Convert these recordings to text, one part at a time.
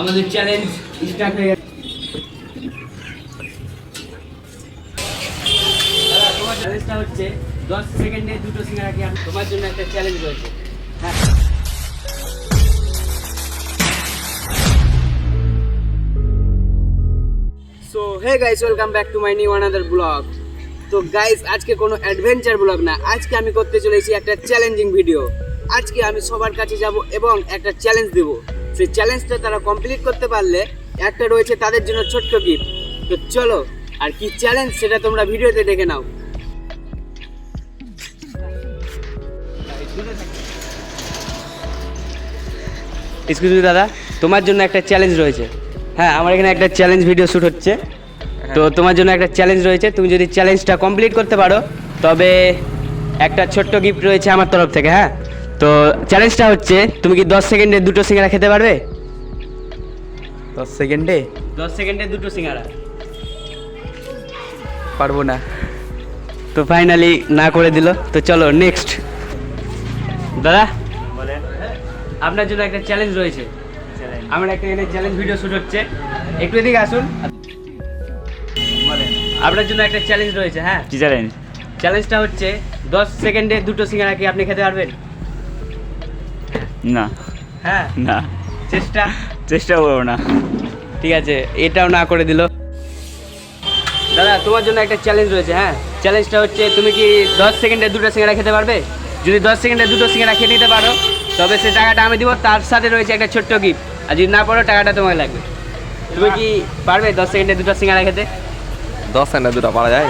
আমাদের challenge start হয়ে গেছে। তোমার চ্যালেঞ্জটা হচ্ছে, দশ সেকেন্ডে দুটো তোমার জন্য একটা চ্যালেঞ্জ রয়েছে। হ্যাঁ। So hey guys welcome back to my new blog তো গাইস আজকে কোনো অ্যাডভেঞ্চার ব্লগ না, আজকে আমি করতে চলেছি একটা চ্যালেঞ্জিং ভিডিও আজকে আমি সবার কাছে যাব এবং একটা চ্যালেঞ্জ দেব। সেই চ্যালেঞ্জটা তারা কমপ্লিট করতে পারলে একটা রয়েছে তাদের জন্য ছোট্ট গিফট তো চলো আর কি চ্যালেঞ্জ সেটা তোমরা ভিডিওতে দেখে নাও। এক্সকিউজ মি দাদা তোমার জন্য একটা চ্যালেঞ্জ রয়েছে। হ্যাঁ আমার এখানে একটা চ্যালেঞ্জ ভিডিও শ্যুট হচ্ছে। তো তোমার জন্য একটা চ্যালেঞ্জ রয়েছে। তুমি যদি চ্যালেঞ্জটা কমপ্লিট করতে পারো তবে একটা ছোট্ট গিফট রয়েছে আমার তরফ থেকে হ্যাঁ? তো চ্যালেঞ্জটা হচ্ছে তুমি কি দশ সেকেন্ডে দুটো সিঙ্গারা খেতে পারবে? দশ সেকেন্ডে? দশ সেকেন্ডে দুটো সিঙ্গারা। পারব না। তো ফাইনালি না করে দিল। তো চলো নেক্সট দাদা আপনার জন্য একটা চ্যালেঞ্জ রয়েছে। আমার একটা এখানে চ্যালেঞ্জ ভিডিও শুট হচ্ছে। একটু এদিকে আসুন। আপনার জন্য একটা চ্যালেঞ্জ রয়েছে হ্যাঁ? কি চ্যালেঞ্জ চ্যালেঞ্জটা হচ্ছে দশ সেকেন্ডে দুটো সিঙ্গারা কি আপনি খেতে পারবেন? না। হ্যাঁ। না। চেষ্টা। চেষ্টা করব না। ঠিক আছে এটাও না করে দিল। দাদা তোমার জন্য একটা চ্যালেঞ্জ রয়েছে হ্যাঁ? চ্যালেঞ্জটা হচ্ছে তুমি কি দশ সেকেন্ডে দুটো সিঙ্গারা খেতে পারবে? যদি দশ সেকেন্ডে দুটো সিঙ্গারা খেয়ে নিতে পারো তবে সে টাকাটা আমি দিব তার সাথে রয়েছে একটা ছোট্ট গিফট আর যদি না পারো টাকাটা তোমাকে লাগবে। তুমি কি পারবে দশ সেকেন্ডে দুটো সিঙ্গারা খেতে? দশ সেকেন্ডে দুটো পারা যায়?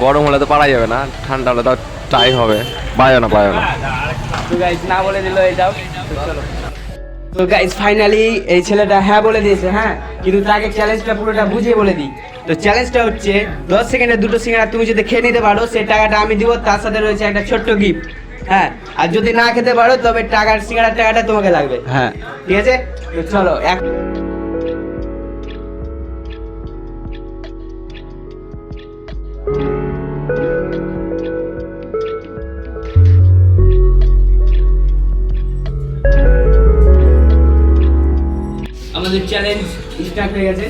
গরম হলে তো পারা যাবে না ঠান্ডা হলে তো ট্রাই হবে। পারবে না পারবে না তো গাইজ না বলে দিল এটাও তো চলো। তো গাইজ ফাইনালি এই ছেলেটা হ্যাঁ বলে দিয়েছে হ্যাঁ? কিন্তু তাকে চ্যালেঞ্জটা পুরোটা বুঝিয়ে বলে দিই। তো চ্যালেঞ্জটা হচ্ছে দশ সেকেন্ডে দুটো সিঙ্গারা তুমি যদি খেয়ে নিতে পারো সেই টাকাটা আমি দিব তার সাথে রয়েছে একটা ছোট্ট গিফট হ্যাঁ? আর যদি না খেতে পারো তবে টাকার সিঙ্গারার টাকাটা তোমাকে লাগবে। হ্যাঁ। ঠিক আছে? তো চলো এক আমাদের চ্যালেঞ্জ স্টার্ট হয়ে গেছে।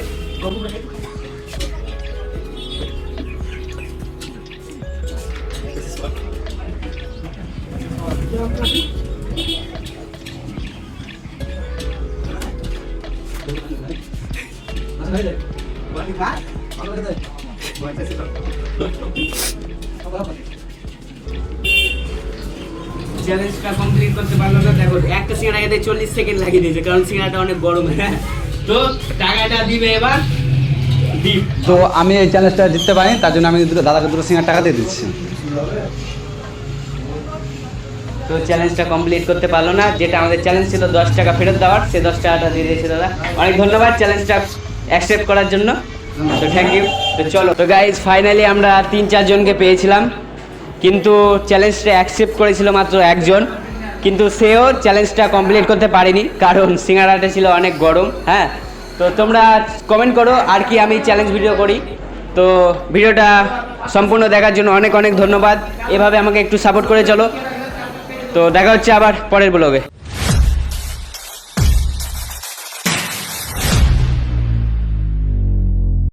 চ্যালেঞ্জটা কমপ্লিট করতে পারল না দেখো একটা সিঙ্গারা খেতে চল্লিশ সেকেন্ড লাগিয়ে দিয়েছে কারণ সিঙ্গারাটা অনেক গরম হ্যাঁ। তো টাকাটা দিবে এবার তো আমি এই চ্যালেঞ্জটা জিততে পারি তার জন্য আমি দুটো দাদাকে দুটো সিঙ্গার টাকা দিয়ে দিচ্ছি। তো চ্যালেঞ্জটা কমপ্লিট করতে পারল না যেটা আমাদের চ্যালেঞ্জ ছিল দশ টাকা ফেরত দেওয়ার সে দশ টাকাটা দিয়ে দিয়েছে দাদা। অনেক ধন্যবাদ চ্যালেঞ্জটা অ্যাকসেপ্ট করার জন্য। তো থ্যাংক ইউ তো চলো। তো গাইজ ফাইনালি আমরা তিন চারজনকে পেয়েছিলাম। কিন্তু চ্যালেঞ্জটা অ্যাকসেপ্ট করেছিল মাত্র একজন, কিন্তু সেও চ্যালেঞ্জটা কমপ্লিট করতে পারেনি, কারণ সিঙ্গারাটা ছিল অনেক গরম হ্যাঁ? তো তোমরা কমেন্ট করো, আর কি আমি চ্যালেঞ্জ ভিডিও করি। তো ভিডিওটা সম্পূর্ণ দেখার জন্য অনেক অনেক ধন্যবাদ। এভাবে আমাকে একটু সাপোর্ট করে চলো। তো দেখা হচ্ছে আবার পরের ব্লগে